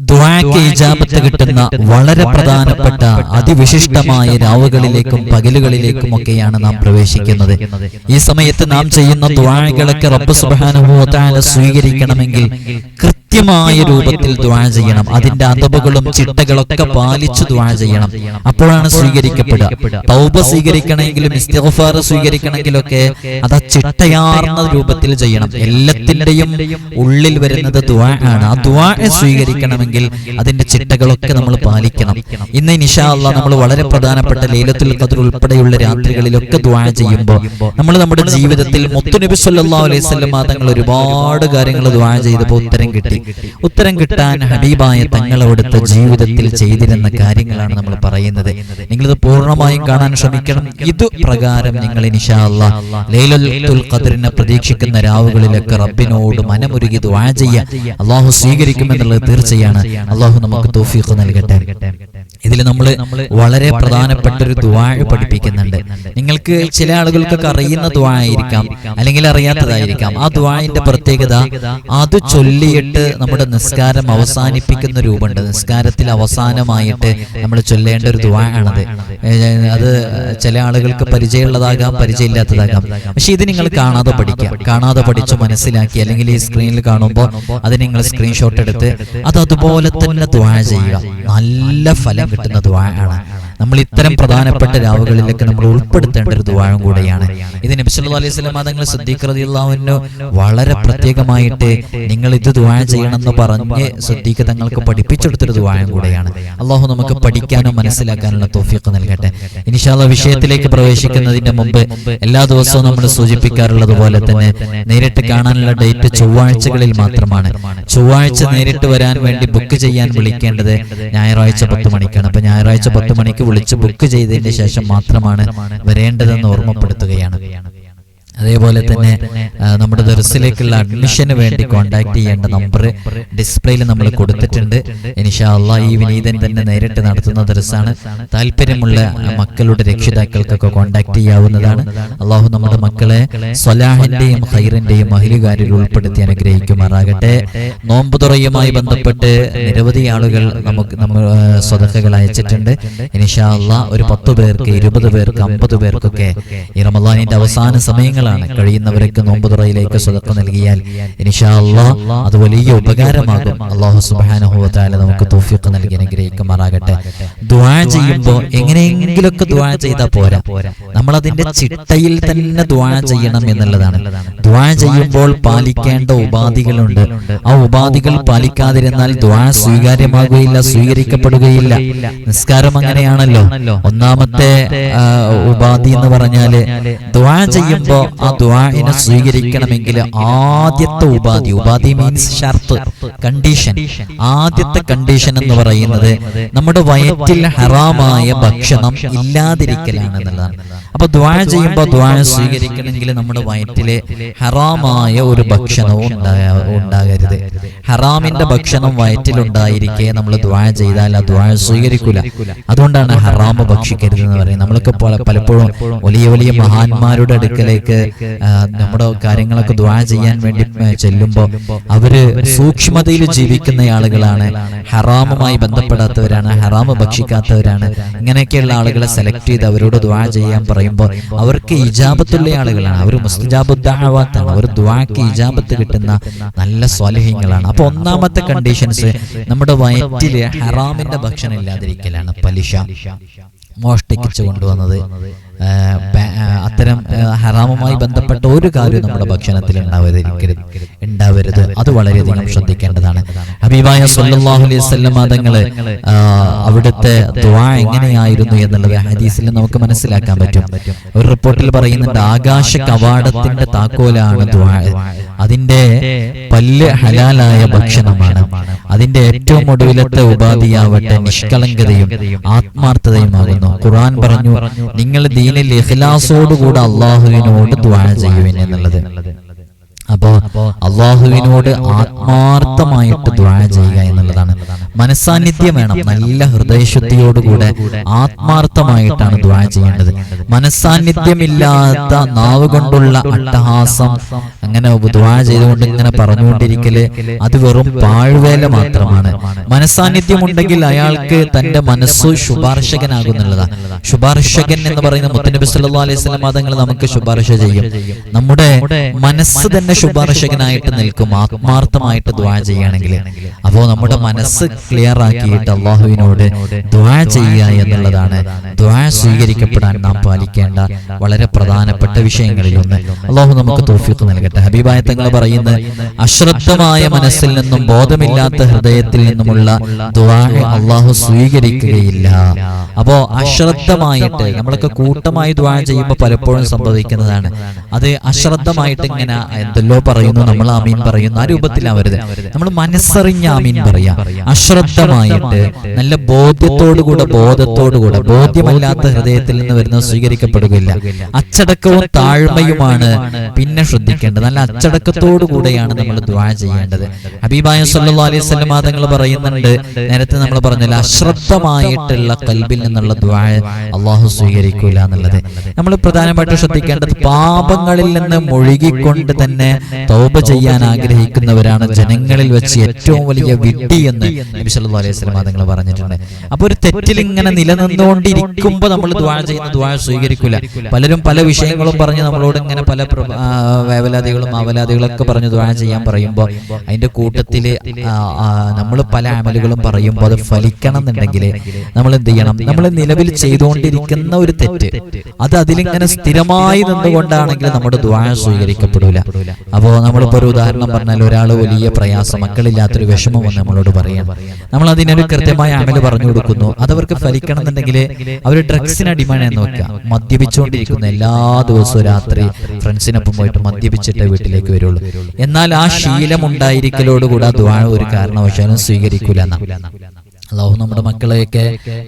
ദ്വാക്ക് ഇജാബത്ത് കിട്ടുന്ന വളരെ പ്രധാനപ്പെട്ട അതിവിശിഷ്ടമായ രാവുകളിലേക്കും പകലുകളിലേക്കും ഒക്കെയാണ് നാം പ്രവേശിക്കുന്നത്. ഈ സമയത്ത് നാം ചെയ്യുന്ന ദ്വാഴകളൊക്കെ റബ്ബ് സുബാനുഭവത്താല സ്വീകരിക്കണമെങ്കിൽ കൃത്യമായ രൂപത്തിൽ ദ്വാ ചെയ്യണം. അതിന്റെ അതവുകളും ചിട്ടകളൊക്കെ പാലിച്ചു ദ്വാ ചെയ്യണം. അപ്പോഴാണ് സ്വീകരിക്കപ്പെടുക. തൗബ സ്വീകരിക്കണമെങ്കിലും ഇസ്തിഗ്ഫാർ സ്വീകരിക്കണമെങ്കിലും ഒക്കെ അത് ചിട്ടയാർന്ന രൂപത്തിൽ ചെയ്യണം. എല്ലാത്തിന്റെയും ഉള്ളിൽ വരുന്നത് ദ്വാ ആണ്. ആ ദ്വാ സ്വീകരിക്കണമെങ്കിൽ അതിന്റെ ചിട്ടകളൊക്കെ നമ്മൾ പാലിക്കണം. ഇന്ന് നിഷാല്ല നമ്മൾ വളരെ പ്രധാനപ്പെട്ട ലൈലത്തുൽ ഖദർ ഉൾപ്പെടെയുള്ള രാത്രികളിലൊക്കെ ദ്വാ ചെയ്യുമ്പോൾ നമ്മൾ നമ്മുടെ ജീവിതത്തിൽ മുത്തുനബി സല്ലാ അലൈഹി സ്വല്ലം തങ്ങൾ ഒരുപാട് കാര്യങ്ങൾ ദ്വാ ചെയ്തപ്പോൾ ഉത്തരം കിട്ടി. ഉത്തരം കിട്ടാൻ ഹബീബായ തങ്ങളവിടുത്തെ ജീവിതത്തിൽ ചെയ്തിരുന്ന കാര്യങ്ങളാണ് നമ്മൾ പറയുന്നത്. നിങ്ങളിത് പൂർണമായും കാണാൻ ശ്രമിക്കണം. ഇത് പ്രകാരം നിങ്ങൾ ലൈലത്തുൽ ഖദറിനെ പ്രതീക്ഷിക്കുന്ന രാവുകളിലൊക്കെ റബ്ബിനോട് മനമുരുകി ദുആ ചെയ്യുക അള്ളാഹു സ്വീകരിക്കുമെന്നുള്ളത് തീർച്ചയാണ്. അള്ളാഹു നമുക്ക് തോഫീഖ് നൽകട്ടെ. ഇതിൽ നമ്മൾ വളരെ പ്രധാനപ്പെട്ട ഒരു ദ്വാഴ് പഠിപ്പിക്കുന്നുണ്ട്. നിങ്ങൾക്ക് ചില ആളുകൾക്കൊക്കെ അറിയുന്ന ദ്വാ ആയിരിക്കാം അല്ലെങ്കിൽ അറിയാത്തതായിരിക്കാം. ആ ദ്വായിന്റെ പ്രത്യേകത അത് ചൊല്ലിയിട്ട് നമ്മുടെ നിസ്കാരം അവസാനിപ്പിക്കുന്ന രൂപമുണ്ട്. നിസ്കാരത്തിൽ അവസാനമായിട്ട് നമ്മൾ ചൊല്ലേണ്ട ഒരു ദ്വാ ആണത് അത് ചില ആളുകൾക്ക് പരിചയമുള്ളതാകാം പരിചയമില്ലാത്തതാകാം. പക്ഷെ ഇത് നിങ്ങൾ കാണാതെ പഠിക്കുക. കാണാതെ പഠിച്ച് മനസ്സിലാക്കി അല്ലെങ്കിൽ ഈ സ്ക്രീനിൽ കാണുമ്പോൾ അത് നിങ്ങൾ സ്ക്രീൻഷോട്ട് എടുത്ത് അത് അതുപോലെ തന്നെ ദ്വാ ചെയ്യുക. നല്ല ഫലം കിട്ടുന്ന ദ്വാ ആണ് നമ്മൾ ഇത്തരം പ്രധാനപ്പെട്ട രാവുകളിലൊക്കെ നമ്മൾ ഉൾപ്പെടുത്തേണ്ട ഒരു ദ്വാഴം കൂടെയാണ്. ഇത് നബി സല്ലല്ലാഹു അലൈഹി തങ്ങൾ വളരെ പ്രത്യേകമായിട്ട് നിങ്ങൾ ഇത് ദ്വാ ചെയ്യണമെന്ന് പറഞ്ഞ് സിദ്ദീഖ് തങ്ങൾക്ക് പഠിപ്പിച്ചെടുത്തൊരു ദുവാഴം കൂടെയാണ്. അള്ളാഹു നമുക്ക് പഠിക്കാനും മനസ്സിലാക്കാനുള്ള തോഫിയൊക്കെ നൽകട്ടെ. ഇൻഷാല്ല വിഷയത്തിലേക്ക് പ്രവേശിക്കുന്നതിന്റെ മുമ്പ് എല്ലാ ദിവസവും നമ്മൾ സൂചിപ്പിക്കാറുള്ളത് പോലെ തന്നെ നേരിട്ട് കാണാനുള്ള ഡേറ്റ് ചൊവ്വാഴ്ചകളിൽ മാത്രമാണ്. ചൊവ്വാഴ്ച നേരിട്ട് വരാൻ വേണ്ടി ബുക്ക് ചെയ്യാൻ വിളിക്കേണ്ടത് ഞായറാഴ്ച പത്ത് മണിക്കാണ്. അപ്പൊ ഞായറാഴ്ച പത്ത് മണിക്ക് വിളിച്ച് ബുക്ക് ചെയ്തതിന് ശേഷം മാത്രമാണ് വരേണ്ടതെന്ന് ഓർമ്മപ്പെടുത്തുകയാണ്. അതേപോലെ തന്നെ നമ്മുടെ ദർസിലേക്കുള്ള അഡ്മിഷന് വേണ്ടി കോൺടാക്ട് ചെയ്യേണ്ട നമ്പർ ഡിസ്പ്ലേയിൽ നമ്മൾ കൊടുത്തിട്ടുണ്ട്. ഇൻഷാ അള്ളാ ഈ വിനീതൻ തന്നെ നേരിട്ട് നടത്തുന്ന ദർസാണ്. താല്പര്യമുള്ള മക്കളുടെ രക്ഷിതാക്കൾക്കൊക്കെ കോൺടാക്ട് ചെയ്യാവുന്നതാണ്. അള്ളാഹു നമ്മുടെ മക്കളെ സ്വലാഹിന്റെയും ഹൈറിന്റെയും മഹിലുകാരിൽ ഉൾപ്പെടുത്തി അനുഗ്രഹിക്കുമാറാകട്ടെ. നോമ്പ് തുറയുമായി ബന്ധപ്പെട്ട് നിരവധി ആളുകൾ നമുക്ക് നമ്മൾ സ്വതക്കകൾ അയച്ചിട്ടുണ്ട്. ഇൻഷാ അള്ളാ ഒരു പത്ത് പേർക്ക് ഇരുപത് പേർക്ക് അമ്പത് പേർക്കൊക്കെ ഈ റമദാനിന്റെ അവസാന സമയങ്ങളാണ് കഴിയുന്നവരൊക്കെ നോമ്പ് തുറയിലേക്ക് സ്വതക്ക നൽകിയാൽ അള്ളാ അത് വലിയ ഉപകാരമാകും. അള്ളാഹു തആല നമുക്ക് തൗഫീഖ് നൽകി അനുഗ്രഹിക്കുമാറാകട്ടെ. ദ്വാ ചെയ്യുമ്പോൾ എങ്ങനെയെങ്കിലൊക്കെ ദ്വാ ചെയ്താൽ പോരാ. നമ്മൾ അതിന്റെ ചിട്ടയിൽ തന്നെ ദ്വാ ചെയ്യണം എന്നുള്ളതാണ്. ദ്വാ ചെയ്യുമ്പോൾ പാലിക്കേണ്ട ഉപാധികളുണ്ട്. ആ ഉപാധികൾ പാലിക്കാതിരുന്നാൽ ദ്വാ സ്വീകാര്യമാകുകയില്ല സ്വീകരിക്കപ്പെടുകയില്ല. നിസ്കാരം അങ്ങനെയാണല്ലോ. ഒന്നാമത്തെ ഉപാധി എന്ന് പറഞ്ഞാൽ ദ്വാ ചെയ്യുമ്പോ ആ ദുആഇനെ സ്വീകരിക്കണമെങ്കിൽ ആദ്യത്തെ ഉപാധി ഉപാധി മീൻസ് ഷർത്ത് കണ്ടീഷൻ ആദ്യത്തെ കണ്ടീഷൻ എന്ന് പറയുന്നത് നമ്മുടെ വയറ്റിൽ ഹറാമായ ഭക്ഷണം ഇല്ലാതിരിക്കലാണ് എന്നുള്ളതാണ്. അപ്പൊ ദ്വാ ചെയ്യുമ്പോൾ ദ്വാ സ്വീകരിക്കണമെങ്കിൽ നമ്മുടെ വയറ്റിലെ ഹറാമായ ഒരു ഭക്ഷണവും ഉണ്ടാ- ഉണ്ടാകരുത്. ഹറാമിന്റെ ഭക്ഷണം വയറ്റിലുണ്ടായിരിക്കെ നമ്മൾ ദ്വാ ചെയ്താൽ ആ ദ്വാ സ്വീകരിക്കൂല. അതുകൊണ്ടാണ് ഹറാമ് ഭക്ഷിക്കരുത് എന്ന് പറയുന്നത്. നമ്മൾക്ക് പല- പലപ്പോഴും വലിയ വലിയ മഹാന്മാരുടെ അടുക്കലേക്ക് നമ്മുടെ കാര്യങ്ങളൊക്കെ ദ്വാ ചെയ്യാൻ വേണ്ടി ചെല്ലുമ്പോൾ അവർ സൂക്ഷ്മതയിൽ ജീവിക്കുന്ന ആളുകളാണ് ഹറാമുമായി ബന്ധപ്പെടാത്തവരാണ് ഹറാമ് ഭക്ഷിക്കാത്തവരാണ്. ഇങ്ങനെയൊക്കെയുള്ള ആളുകളെ സെലക്ട് ചെയ്ത് അവരോട് ദ്വാ ചെയ്യാൻ പറയുമ്പോൾ അവർക്ക് ഇജാബത്തുള്ള ആളുകളാണ്. അവർ മുസ്തജാബുദ്ദാവാത്താണ് അവർ ദ്വാക്ക് ഇജാബത്ത് കിട്ടുന്ന നല്ല സ്വാലഹ്യങ്ങളാണ് അപ്പൊ ഒന്നാമത്തെ കണ്ടീഷൻസ് നമ്മുടെ വയറ്റിൽ ഹറാമിന്റെ ഭക്ഷണം ഇല്ലാതിരിക്കലാണ് പലിശ. മോഷ്ടിക്കിച്ചു കൊണ്ടുവന്നത്. അത്തരം ഹറാമുമായി ബന്ധപ്പെട്ട ഒരു കാര്യവും നമ്മുടെ ഭക്ഷണത്തിൽ ഉണ്ടാവരുത് ഉണ്ടാവരുത്. അത് വളരെയധികം ശ്രദ്ധിക്കേണ്ടതാണ്. ഹബീബായ സല്ലല്ലാഹു അലൈഹി വസല്ലം തങ്ങൾ ആ, അവിടുത്തെ ദുആ എങ്ങനെയായിരുന്നു എന്നുള്ളത് ഹദീസിൽ നമുക്ക് മനസ്സിലാക്കാൻ പറ്റും. ഒരു റിപ്പോർട്ടിൽ പറയുന്നുണ്ട് ആകാശ കവാടത്തിന്റെ താക്കോലാണ് ദുആ. അതിന്റെ പല്ല് ഹലാലായ ഭക്ഷണമാണ്. അതിന്റെ ഏറ്റവും ഒടുവിലത്തെ ഉപാധിയാവട്ടെ നിഷ്കളങ്കതയും ആത്മാർത്ഥതയുമാകുന്നു. ഖുർആൻ പറഞ്ഞു നിങ്ങൾ ദീനിൽ ഇഖ്ലാസോടുകൂടെ അള്ളാഹുവിനോട് ദ്വാ ചെയ്യുവിൻ എന്നുള്ളത്. അപ്പോ അള്ളാഹുവിനോട് ആത്മാർത്ഥമായിട്ട് ദ്വാ ചെയ്യുക എന്നുള്ളതാണ്. മനസാന്നിധ്യം വേണം. നല്ല ഹൃദയശുദ്ധിയോടുകൂടെ ആത്മാർത്ഥമായിട്ടാണ് ദ്വാ ചെയ്യേണ്ടത്. മനസാന്നിധ്യമില്ലാത്ത നാവ് കൊണ്ടുള്ള അട്ടഹാസം അങ്ങനെ ദുആ ചെയ്തുകൊണ്ട് ഇങ്ങനെ പറഞ്ഞുകൊണ്ടിരിക്കൽ അത് വെറും പാഴ്വേല മാത്രമാണ്. മനസാന്നിധ്യം ഉണ്ടെങ്കിൽ അയാൾക്ക് തന്റെ മനസ്സ് ശുപാർശകനാകുന്നുള്ളതാണ്. ശുപാർശകൻ എന്ന് പറയുന്ന മുത്തനബി സല്ലാ അലൈഹി വസല്ലം മതങ്ങൾ നമുക്ക് ശുപാർശ ചെയ്യും. നമ്മുടെ മനസ്സ് തന്നെ ശുപാർശകനായിട്ട് നിൽക്കും ആത്മാർത്ഥമായിട്ട് ദ്വാ ചെയ്യുകയാണെങ്കിൽ. അപ്പോ നമ്മുടെ മനസ്സ് ക്ലിയർ ആക്കിയിട്ട് അള്ളാഹുവിനോട് ദ്വാ ചെയ്യുക എന്നുള്ളതാണ്. ദ്വാ സ്വീകരിക്കപ്പെടാൻ നാം പാലിക്കേണ്ട വളരെ പ്രധാനപ്പെട്ട വിഷയങ്ങളിൽ ഒന്ന്. അള്ളാഹു നമുക്ക് തോഫിക്ക് നൽകട്ടെ. ഹബീബായ തങ്ങൾ പറയുന്നത് അശ്രദ്ധമായ മനസ്സിൽ നിന്നും ബോധമില്ലാത്ത ഹൃദയത്തിൽ നിന്നുമുള്ള ദ്വാ അള്ളാഹു സ്വീകരിക്കുകയില്ല. അപ്പോ അശ്രദ്ധമായിട്ട് നമ്മളൊക്കെ കൂട്ടമായി ദ്വാ ചെയ്യുമ്പോൾ പലപ്പോഴും സംഭവിക്കുന്നതാണ്. അത് അശ്രദ്ധമായിട്ട് ഇങ്ങനെ പറയുന്നു നമ്മൾ ആമീൻ പറയുന്നു ആ രൂപത്തിലാവരുത് നമ്മൾ മനസ്സറിഞ്ഞ ആമീൻ പറയാ. അശ്രദ്ധമായിട്ട് നല്ല ബോധ്യത്തോടുകൂടെ ബോധത്തോടുകൂടെ ബോധ്യമല്ലാത്ത ഹൃദയത്തിൽ നിന്ന് വരുന്നത് സ്വീകരിക്കപ്പെടുകയില്ല. അച്ചടക്കവും താഴ്മയുമാണ് പിന്നെ ശ്രദ്ധിക്കേണ്ടത്. നല്ല അച്ചടക്കത്തോടു കൂടെയാണ് നമ്മൾ ദ്വാ ചെയ്യേണ്ടത്. ഹബീബായ സല്ലല്ലാഹു അലൈഹി തങ്ങൾ പറയുന്നുണ്ട്. നേരത്തെ നമ്മൾ പറഞ്ഞില്ല അശ്രദ്ധമായിട്ടുള്ള കൽബിൽ നിന്നുള്ള ദ്വാ അള്ളാഹു സ്വീകരിക്കൂല എന്നുള്ളത്. നമ്മൾ പ്രധാനമായിട്ട് ശ്രദ്ധിക്കേണ്ടത് പാപങ്ങളിൽ നിന്ന് മുഴുകിക്കൊണ്ട് തന്നെ തൗബ ചെയ്യാൻ ആഗ്രഹിക്കുന്നവരാണ് ജനങ്ങളിൽ വെച്ച് ഏറ്റവും വലിയ വിഡ്ഢി എന്ന് നബി സല്ലല്ലാഹു അലൈഹി വസല്ലം തങ്ങൾ പറഞ്ഞിട്ടുണ്ട്. അപ്പൊ ഒരു തെറ്റിൽ ഇങ്ങനെ നിലനിന്നുകൊണ്ടിരിക്കുമ്പോൾ നമ്മൾ ദ്വാ ചെയ്യുന്ന ദ്വാ സ്വീകരിക്കൂല. പലരും പല വിഷയങ്ങളും പറഞ്ഞ് നമ്മളോട് ഇങ്ങനെ പല വേവലാതികളും അവലാതികളൊക്കെ പറഞ്ഞ് ദ്വാ ചെയ്യാൻ പറയുമ്പോൾ അതിന്റെ കൂട്ടത്തിൽ നമ്മൾ പല അമലുകളും പറയുമ്പോൾ അത് ഫലിക്കണം എന്നുണ്ടെങ്കിൽ നമ്മൾ എന്ത് ചെയ്യണം? നമ്മൾ നിലവിൽ ചെയ്തുകൊണ്ടിരിക്കുന്ന ഒരു തെറ്റ്. അത് അതിലിങ്ങനെ സ്ഥിരമായി നിന്നുകൊണ്ടാണെങ്കിൽ നമ്മുടെ ദ്വാ സ്വീകരിക്കപ്പെടൂല. അപ്പോ നമ്മളിപ്പോ ഒരു ഉദാഹരണം പറഞ്ഞാൽ ഒരാൾ വലിയ പ്രയാസം മക്കളില്ലാത്തൊരു വിഷമം വന്ന് നമ്മളോട് പറയാം നമ്മൾ അതിനൊരു കൃത്യമായ അമൽ പറഞ്ഞു കൊടുക്കുന്നു. അതവർക്ക് ഫലിക്കണം എന്നുണ്ടെങ്കിൽ അവർ ഡ്രഗ്സിന് അടിമയാണെന്ന് വെക്കുക. മദ്യപിച്ചുകൊണ്ടിരിക്കുന്ന എല്ലാ ദിവസവും രാത്രി ഫ്രണ്ട്സിനൊപ്പം പോയിട്ട് മദ്യപിച്ചിട്ടേ വീട്ടിലേക്ക് വരുള്ളൂ. എന്നാൽ ആ ശീലം ഉണ്ടായിരിക്കലോടുകൂടെ ആ ദ്വാ ഒരു കാരണവശാലും സ്വീകരിക്കൂല എന്നാ അള്ളാഹു നമ്മുടെ മക്കളെയൊക്കെ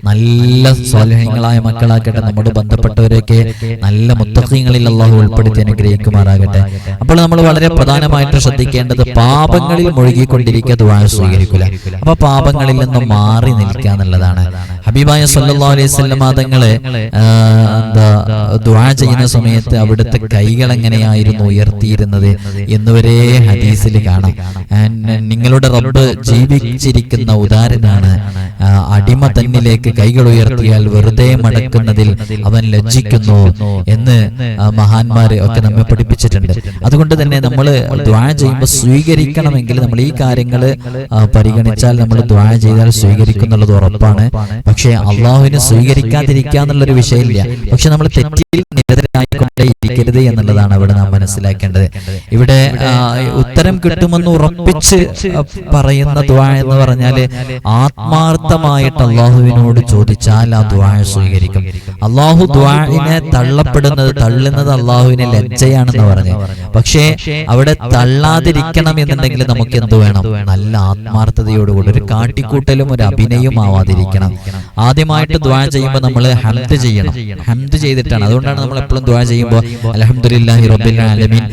നല്ല സ്വാലഹ്യങ്ങളായ മക്കളാക്കട്ടെ. നമ്മുടെ ബന്ധപ്പെട്ടവരെയൊക്കെ നല്ല മുത്തഖീങ്ങളിൽ അള്ളാഹു ഉൾപ്പെടുത്തി അനുഗ്രഹിക്കുമാറാകട്ടെ. അപ്പോൾ നമ്മൾ വളരെ പ്രധാനമായിട്ട് ശ്രദ്ധിക്കേണ്ടത് പാപങ്ങളിൽ മുഴുകിക്കൊണ്ടിരിക്കുക ദുആ സ്വീകരിക്കില്ല അപ്പൊ പാപങ്ങളിൽ നിന്നും മാറി നിൽക്കുക എന്നുള്ളതാണ്. ഹബീബായ സല്ലല്ലാഹു അലൈഹി വസല്ലം തങ്ങളെ എന്താ ദുആ ചെയ്യുന്ന സമയത്ത് അവിടുത്തെ കൈകൾ എങ്ങനെയായിരുന്നു ഉയർത്തിയിരുന്നത് എന്നുവരെ ഹദീസിൽ കാണാം. നിങ്ങളുടെ റബ്ബ് ജീവിച്ചിരിക്കുന്ന ആ, അടിമ തന്നിലേക്ക് കൈകൾ ഉയർത്തിയാൽ വെറുതെ മടക്കുന്നതിൽ അവൻ ലജ്ജിക്കുന്നു എന്ന് മഹാന്മാരെ ഒക്കെ നമ്മെ പഠിപ്പിച്ചിട്ടുണ്ട്. അതുകൊണ്ട് തന്നെ നമ്മൾ ദ്വാഴ ചെയ്യുമ്പോൾ സ്വീകരിക്കണമെങ്കിൽ നമ്മൾ ഈ കാര്യങ്ങൾ പരിഗണിച്ചാൽ നമ്മൾ ദ്വാഴ ചെയ്താൽ സ്വീകരിക്കുന്നുള്ളത് ഉറപ്പാണ്. പക്ഷേ അള്ളാഹുവിനെ സ്വീകരിക്കാതിരിക്കുക എന്നുള്ളൊരു വിഷയമില്ല. പക്ഷെ നമ്മൾ തെറ്റിൽ നിരതരായിക്കൊണ്ടേ ഇരിക്കരുത് എന്നുള്ളതാണ് അവിടെ നാം മനസ്സിലാക്കേണ്ടത്. ഇവിടെ ഉത്തരം കിട്ടുമെന്ന് ഉറപ്പിച്ച് പറയുന്ന ദ്വാ എന്ന് പറഞ്ഞാൽ ആത്മാർത്ഥമായിട്ട് അള്ളാഹുവിനോട് ചോദിച്ചാൽ ആ ദ്വാ സ്വീകരിക്കും. അള്ളാഹു ദ്വാഇനെ തള്ളപ്പെടുന്നത് തള്ളുന്നത് അള്ളാഹുവിനെ ലജ്ജയാണെന്ന് പറഞ്ഞു. പക്ഷേ അവിടെ തള്ളാതിരിക്കണം എന്നുണ്ടെങ്കിൽ നമുക്ക് എന്ത് വേണം? നല്ല ആത്മാർത്ഥതയോടുകൂടി ഒരു കാട്ടിക്കൂട്ടലും ഒരു അഭിനയം ആവാതിരിക്കണം. ആദ്യമായിട്ട് ദ്വാ ചെയ്യുമ്പോൾ നമ്മൾ ഹംദ് ചെയ്യണം. ഹംദ് ചെയ്തിട്ടാണ്. അതുകൊണ്ടാണ് നമ്മൾ എപ്പോഴും ദ്വാ ചെയ്യുമ്പോൾ അൽഹംദുലില്ലാഹി റബ്ബിൽ ആലമീൻ.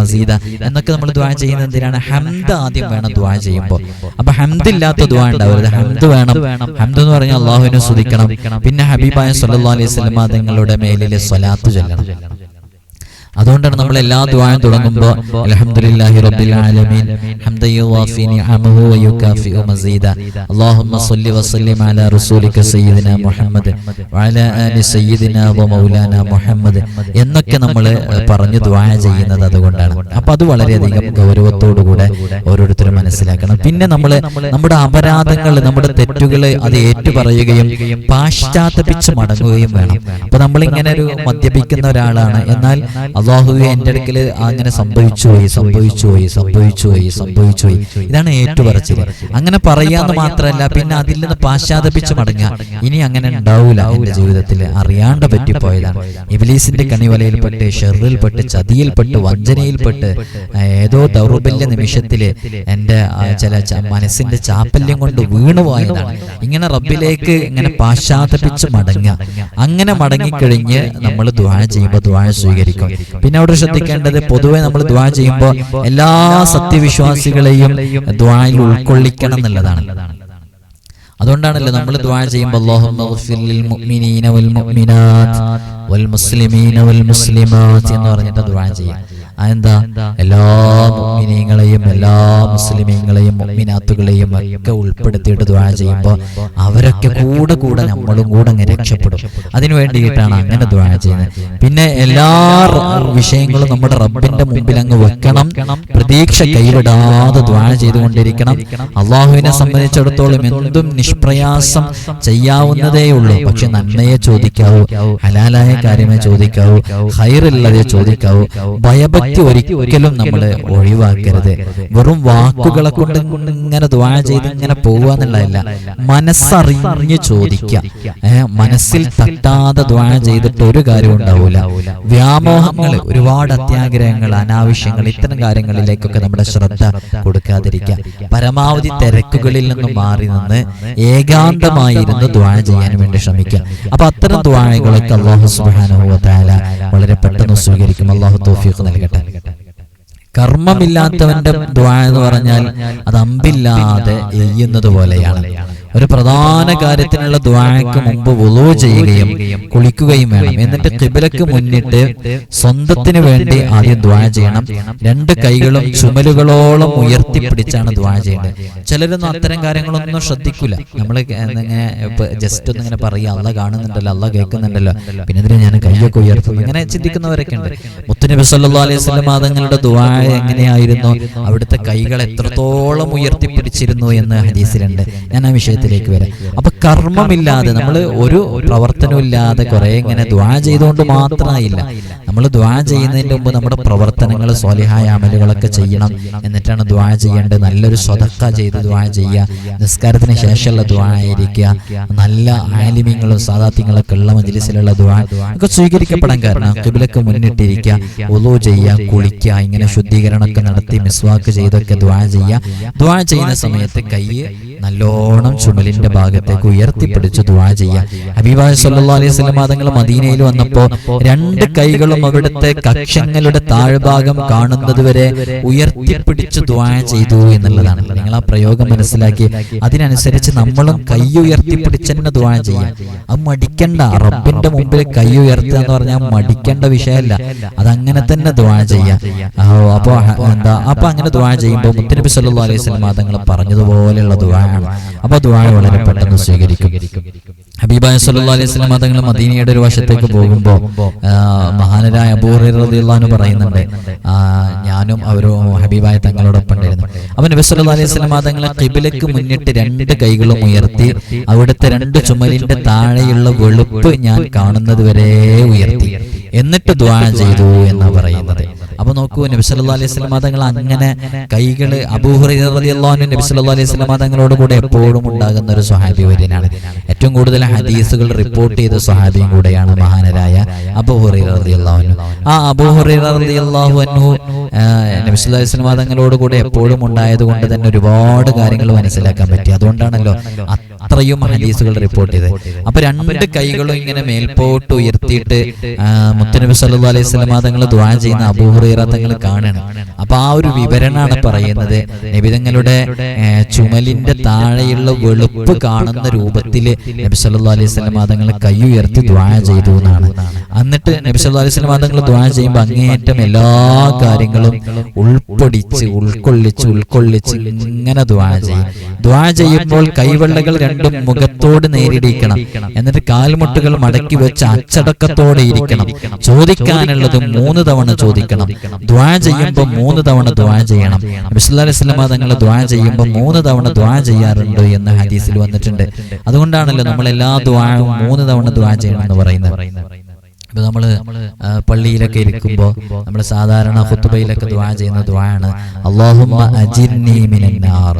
മസീദ എന്നൊക്കെ നമ്മൾ ദ്വാ ചെയ്യുന്നത് എന്തിനാണ്? ഹംദ് ആദ്യം വേണം ദ്വാ ചെയ്യുമ്പോൾ. അപ്പൊ ഹംദ് ഇല്ലാത്ത ദ്വാ ഉണ്ടാവരുത്. ഹംദ് വേണം. ഹംദ് എന്ന് പറഞ്ഞാൽ അള്ളാഹുവിനെ സ്തുതിക്കണം. പിന്നെ ഹബീബായ സല്ലല്ലാഹു അലൈഹി വസല്ലം തങ്ങളുടെ മേലിൽ സ്വലാത്ത് ചൊല്ലണം. അതുകൊണ്ടാണ് നമ്മൾ എല്ലാ ദ്വാരം തുടങ്ങുമ്പോൾ അൽഹംദുലില്ലാഹി റബ്ബിൽ ആലമീൻ മസീദ. അല്ലാഹുമ്മ സ്വല്ലി അലാ റസൂലിക ആലി എന്നൊക്കെ നമ്മൾ പറഞ്ഞു ദ്വാ ചെയ്യുന്നത് അതുകൊണ്ടാണ്. അപ്പൊ അത് വളരെയധികം ഗൗരവത്തോടുകൂടെ ഓരോരുത്തരും മനസ്സിലാക്കണം. പിന്നെ നമ്മൾ നമ്മുടെ അപരാധങ്ങൾ നമ്മുടെ തെറ്റുകൾ അത് ഏറ്റുപറയുകയും പാശ്ചാത്തപിച്ച് മടങ്ങുകയും വേണം. അപ്പൊ നമ്മൾ ഇങ്ങനെ ഒരു മദ്യപിക്കുന്ന ഒരാളാണ്. എന്നാൽ അള്ളാഹുവെ എന്റെ അടുക്കൽ അങ്ങനെ സംഭവിച്ചു പോയി സംഭവിച്ചു പോയി സംഭവിച്ചു പോയി സംഭവിച്ചു പോയി ഇതാണ് ഏറ്റുപറച്ചിൽ അങ്ങനെ പറയാന്ന് മാത്രമല്ല പിന്നെ അതിൽ നിന്ന് പാശ്ചാത്തപിച്ച് മടങ്ങുക. ഇനി അങ്ങനെ ഉണ്ടാവൂല എന്റെ ജീവിതത്തിൽ. അറിയാണ്ട് പറ്റിപ്പോയതാണ്. ഇബിലീസിന്റെ കണിവലയിൽപ്പെട്ട് ഷെറിൽപ്പെട്ട് ചതിയിൽപ്പെട്ട് വഞ്ചനയിൽപ്പെട്ട് ഏതോ ദൗർബല്യ നിമിഷത്തിൽ എന്റെ ആ, ചില മനസ്സിന്റെ ചാപ്പല്യം കൊണ്ട് വീണുപോയതാണ്. ഇങ്ങനെ റബ്ബിലേക്ക് ഇങ്ങനെ പാശ്ചാത്തപിച്ച് മടങ്ങുക. അങ്ങനെ മടങ്ങിക്കഴിഞ്ഞ് നമ്മൾ ദ്വാഴ ചെയ്യുമ്പോൾ ദ്വാഴ സ്വീകരിക്കും. പിന്നെ അവിടെ ശ്രദ്ധിക്കേണ്ടത് പൊതുവെ നമ്മൾ ദ്വാ ചെയ്യുമ്പോൾ എല്ലാ സത്യവിശ്വാസികളെയും ദ്വായിൽ ഉൾക്കൊള്ളിക്കണം എന്നുള്ളതാണ്. അതുകൊണ്ടാണല്ലോ നമ്മൾ ദ്വാ ചെയ്യുമ്പോൾ എന്ന് പറഞ്ഞിട്ട് ദ്വാ ചെയ്യാം അതെന്താ? എല്ലാ മുഅ്മിനീങ്ങളെയും എല്ലാ മുസ്ലിമീങ്ങളെയും മുഅ്മിനാത്തുകളെയും ഒക്കെ ഉൾപ്പെടുത്തിയിട്ട് ദ്വാ ചെയ്യുമ്പോൾ അവരൊക്കെ കൂടെ കൂടെ നമ്മളും കൂടെ അങ്ങ് രക്ഷപ്പെടും. അതിനു വേണ്ടിയിട്ടാണ് അങ്ങനെ ദ്വാ ചെയ്യുന്നത്. പിന്നെ എല്ലാ വിഷയങ്ങളും നമ്മുടെ റബ്ബിന്റെ മുമ്പിൽ അങ്ങ് വെക്കണം. പ്രതീക്ഷ കൈവിടാതെ ദ്വാ ചെയ്തുകൊണ്ടിരിക്കണം. അള്ളാഹുവിനെ സംബന്ധിച്ചിടത്തോളം എന്തും നിഷ്പ്രയാസം ചെയ്യാവുന്നതേ ഉള്ളൂ. പക്ഷെ നന്മയെ ചോദിക്കാവൂ ഹലാലായ കാര്യമേ ചോദിക്കാവൂ ഹൈറുള്ളതേ ചോദിക്കാവൂ ഭയഭക്തി ഒരിക്കലും നമ്മൾ ഒഴിവാക്കരുത്. വെറും വാക്കുകളെ കൊണ്ട് ഇങ്ങനെ ദ്വാ ചെയ്ത് ഇങ്ങനെ പോവുക എന്നുള്ളതല്ല. മനസ്സറിഞ്ഞ് ചോദിക്കുക. മനസ്സിൽ തട്ടാതെ ദ്വാ ചെയ്തിട്ട് ഒരു കാര്യം ഉണ്ടാവൂല. വ്യാമോഹങ്ങൾ ഒരുപാട് അത്യാഗ്രഹങ്ങൾ അനാവശ്യങ്ങൾ ഇത്തരം കാര്യങ്ങളിലേക്കൊക്കെ നമ്മുടെ ശ്രദ്ധ കൊടുക്കാതിരിക്കുക. പരമാവധി തിരക്കുകളിൽ നിന്ന് മാറി നിന്ന് ഏകാന്തമായിരുന്ന് ദ്വാ ചെയ്യാൻ വേണ്ടി ശ്രമിക്കുക. അപ്പൊ അത്തരം ദ്വാഴകളൊക്കെ അള്ളാഹു തആല വളരെ പെട്ടെന്ന് സ്വീകരിക്കും. അള്ളാഹു തോഫിയൊക്കെ നൽകട്ടെ. കർമ്മമില്ലാത്തവന്റെ ദ്വാ എന്ന് പറഞ്ഞാൽ അത് അമ്പില്ലാതെ എയ്യുന്നത് പോലെയാണ്. ഒരു പ്രധാന കാര്യത്തിനുള്ള ദ്വാഴക്ക് മുമ്പ് വുളു ചെയ്യുകയും കുളിക്കുകയും വേണം. എന്നിട്ട് കിബിലക്ക് മുന്നിട്ട് സ്വന്തത്തിന് വേണ്ടി ആദ്യം ദ്വാര ചെയ്യണം. രണ്ട് കൈകളും ചുമലുകളോളം ഉയർത്തി പിടിച്ചാണ് ദ്വാര ചെയ്യേണ്ടത്. ചിലരൊന്നും അത്തരം കാര്യങ്ങളൊന്നും ശ്രദ്ധിക്കില്ല നമ്മൾ ഇങ്ങനെ ജസ്റ്റ് ഒന്ന് ഇങ്ങനെ പറയുക അല്ല കാണുന്നുണ്ടല്ലോ അല്ല കേൾക്കുന്നുണ്ടല്ലോ. പിന്നെ ഇതിന് ഞാൻ കൈയൊക്കെ ഉയർത്തുന്നു. ഇങ്ങനെ ചിന്തിക്കുന്നവരൊക്കെ ഉണ്ട്. മുത്തുനബി സല്ലല്ലാഹു അലൈഹി വസല്ലം തങ്ങളുടെ ദുആ എങ്ങനെയായിരുന്നു? അവിടുത്തെ കൈകൾ എത്രത്തോളം ഉയർത്തിപ്പിടിച്ചിരുന്നു എന്ന് ഹദീസിലുണ്ട്. ഞാൻ ആ വിഷയത്തിലേക്ക് വരാം. അപ്പൊ കർമ്മമില്ലാതെ നമ്മൾ ഒരു പ്രവർത്തനവും ഇല്ലാതെ കുറെ ഇങ്ങനെ ദ്വാ ചെയ്തുകൊണ്ട് മാത്രമായില്ല. നമ്മൾ ദ്വാ ചെയ്യുന്നതിന് മുമ്പ് നമ്മുടെ പ്രവർത്തനങ്ങൾ സ്വലിഹായ അമലുകളൊക്കെ ചെയ്യണം എന്നിട്ടാണ് ദ്വാ ചെയ്യേണ്ടത്. നല്ലൊരു സ്വതക്ക ചെയ്ത് ദ്വാ ചെയ്യുക. നിസ്കാരത്തിന് ശേഷമുള്ള ദ്വാ ആയിരിക്കുക. നല്ല ആലിമ്യങ്ങളും സാധാത്യങ്ങളൊക്കെ ഉള്ള മജിലിസിലുള്ള ദ്വാ ഒക്കെ സ്വീകരിക്കപ്പെടാൻ കാരണം കിബിലൊക്കെ മുന്നിട്ടിരിക്കുക. ഒലു ചെയ്യുക കുളിക്കുക ഇങ്ങനെ ശുദ്ധീകരണമൊക്കെ നടത്തി മിസ്വാക്ക് ചെയ്തൊക്കെ ദ്വാ ചെയ്യുക. ദ്വാ ചെയ്യുന്ന സമയത്ത് കൈ നല്ലോണം ചുമലിന്റെ ഭാഗത്തേക്ക് ഉയർത്തിപ്പിടിച്ച് ദുവാ ചെയ്യുക ഹബീബായ സല്ലാ അലൈഹി വസല്ലം തങ്ങൾ മദീനയിൽ വന്നപ്പോ രണ്ട് കൈകളും അവിടുത്തെ കക്ഷങ്ങളുടെ താഴ്ഭാഗം കാണുന്നത് വരെ ഉയർത്തിപ്പിടിച്ച് ദ്വാ ചെയ്തു എന്നുള്ളതാണ്. നിങ്ങൾ ആ പ്രയോഗം മനസ്സിലാക്കി. അതിനനുസരിച്ച് നമ്മളും കൈ ഉയർത്തിപ്പിടിച്ച് തന്നെ ദ്വാ ചെയ്യാം. അത് മടിക്കണ്ട. റബ്ബിന്റെ മുമ്പിൽ കൈ ഉയർത്തുക എന്ന് പറഞ്ഞാൽ മടിക്കേണ്ട വിഷയമല്ല. അതങ്ങനെ തന്നെ ദ്വാ ചെയ്യാം. അപ്പോ എന്താ അപ്പൊ അങ്ങനെ ദ്വാ ചെയ്യുമ്പോൾ മുത്തനബി സല്ലല്ലാഹു അലൈഹി വസല്ലം തങ്ങൾ പറഞ്ഞതുപോലെയുള്ള ദ്വായാണ് അപ്പൊ ദ്വാ വളരെ പെട്ടെന്ന് സ്വീകരിക്കും. ഹബീബായ സല്ലല്ലാഹു അലൈഹി വസല്ലം തങ്ങൾ മദീനയുടെ ഒരു വശത്തേക്ക് പോകുമ്പോൾ മഹാനരായ അബൂറിയാന്ന് പറയുന്നുണ്ട്. ഞാനും അവരും ഹബീബായ തങ്ങളോടൊപ്പം ഉണ്ടായിരുന്നു. അവൻ നബി സല്ലല്ലാഹു അലൈഹി വസല്ലം തങ്ങളെ കിബിലക്ക് മുന്നിട്ട് രണ്ട് കൈകളും ഉയർത്തി അവിടുത്തെ രണ്ട് ചുമലിന്റെ താഴെയുള്ള വെളുപ്പ് ഞാൻ കാണുന്നത് വരെ ഉയർത്തി. എന്നിട്ട് ദ്വാ ചെയ്തു എന്നാ പറയുന്നത്. അപ്പൊ നോക്കൂ നബി സല്ലല്ലാഹു അലൈഹി സ്വലാ തങ്ങൾ അങ്ങനെ കൈകൾ അബൂഹുറൈറ റളിയല്ലാഹു അൻഹു നബി സല്ലല്ലാഹു അലൈഹി സ്വലാ തങ്ങളോട് കൂടെ എപ്പോഴും ഉണ്ടാകുന്ന ഒരു സ്വഹാബി വര്യനാണ് ഏറ്റവും കൂടുതൽ ഹദീസുകൾ റിപ്പോർട്ട് ചെയ്ത സ്വഹാബിയും കൂടെയാണ് മഹാനരായ അൻഹു. ആ അബൂഹുറൈറ റളിയല്ലാഹു അൻഹു നബി സല്ലല്ലാഹു അലൈഹി സ്വലാ തങ്ങളോട് കൂടെ എപ്പോഴും ഉണ്ടായത് കൊണ്ട് തന്നെ ഒരുപാട് കാര്യങ്ങൾ മനസ്സിലാക്കാൻ പറ്റി. അതുകൊണ്ടാണല്ലോ അത്രയും ഹദീസുകൾ റിപ്പോർട്ട് ചെയ്തത് അപ്പൊ രണ്ട് കൈകളും ഇങ്ങനെ മേൽപോട്ട് ഉയർത്തിയിട്ട് മുത്തനബി സല്ലു അലൈഹി വസല്ലം തങ്ങൾ ദ്വാ ചെയ്യുന്ന അബൂഹുറൈറ തങ്ങൾ കാണണം. അപ്പൊ ആ ഒരു വിവരണമാണ് പറയുന്നത്. നബിതങ്ങളുടെ ചുമലിന്റെ താഴെയുള്ള വെളുപ്പ് കാണുന്ന രൂപത്തിൽ നബി സല്ലു അലൈഹി വസല്ലം തങ്ങൾ കൈ ഉയർത്തി ദ്വാ ചെയ്തു എന്നാണ്. എന്നിട്ട് നബി സല്ലു അലൈഹി വസല്ലം തങ്ങൾ ദ്വാ ചെയ്യുമ്പോൾ അങ്ങേയറ്റം എല്ലാ കാര്യങ്ങളും ഉൾപ്പൊടിച്ച് ഉൾക്കൊള്ളിച്ച് ഉൾക്കൊള്ളിച്ച് ഇങ്ങനെ ദ്വാ ചെയ്യും ദ്വാ ചെയ്യുമ്പോൾ കൈവെള്ളകൾ രണ്ടും മുഖത്തോട് നേരിടിക്കണം എന്നിട്ട് കാൽമുട്ടുകൾ മടക്കി വെച്ച് അച്ചടക്കത്തോടെ ഇരിക്കണം. ചോദിക്കാനുള്ളത് മൂന്ന് തവണ ചോദിക്കണം. ദ്വാ ചെയ്യുമ്പോൾ മൂന്ന് തവണ ദ്വാ ചെയ്യണം. അലൈഹിസ്ലാം തങ്ങൾ ദ്വാ ചെയ്യുമ്പോൾ മൂന്ന് തവണ ദ്വാ ചെയ്യാറുണ്ട് എന്ന് ഹദീസിൽ വന്നിട്ടുണ്ട്. അതുകൊണ്ടാണല്ലോ നമ്മൾ എല്ലാ ദ്വാവും മൂന്ന് തവണ ദ്വാ ചെയ്യണം എന്ന് പറയുന്നത്. ഇപ്പൊ നമ്മൾ പള്ളിയിലൊക്കെ ഇരിക്കുമ്പോ നമ്മൾ സാധാരണ ഹുത്തുബയിലൊക്കെ ദ്വാ ചെയ്യുന്ന ദ്വാണ് അള്ളാഹുമ്മ അജിന്നി മിനന്നാർ.